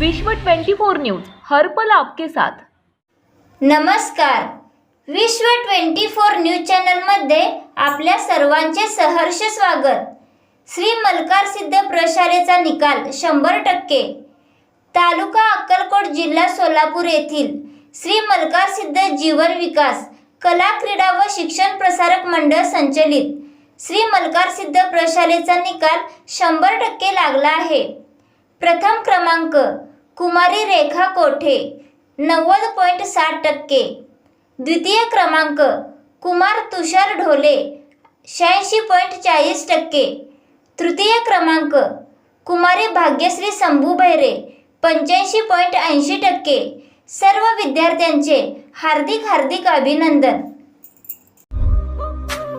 विश्व 24 न्यूज हर पल आपके साथ. नमस्कार. विश्व 24 न्यूज चॅनलमध्ये आपल्या सर्वांचे सहर्ष स्वागत. श्री मलकार सिद्ध प्रशालेचा निकाल शंभर टक्के. तालुका अक्कलकोट जिल्हा सोलापूर येथील श्री मलकार सिद्ध जीवन विकास कला क्रीडा व शिक्षण प्रसारक मंडळ संचलित श्री मलकार सिद्ध प्रशालेचा निकाल शंभर टक्के लागला आहे. प्रथम क्रमांक कुमारी रेखा कोठे? नव्वद पॉईंट साठ टक्के. द्वितीय क्रमांक कुमार तुषार ढोले शहाऐंशी पॉईंट चाळीस टक्के. तृतीय क्रमांक कुमारी भाग्यश्री शंभू भैरे पंच्याऐंशी पॉईंट ऐंशी टक्के. सर्व विद्यार्थ्यांचे हार्दिक हार्दिक अभिनंदन.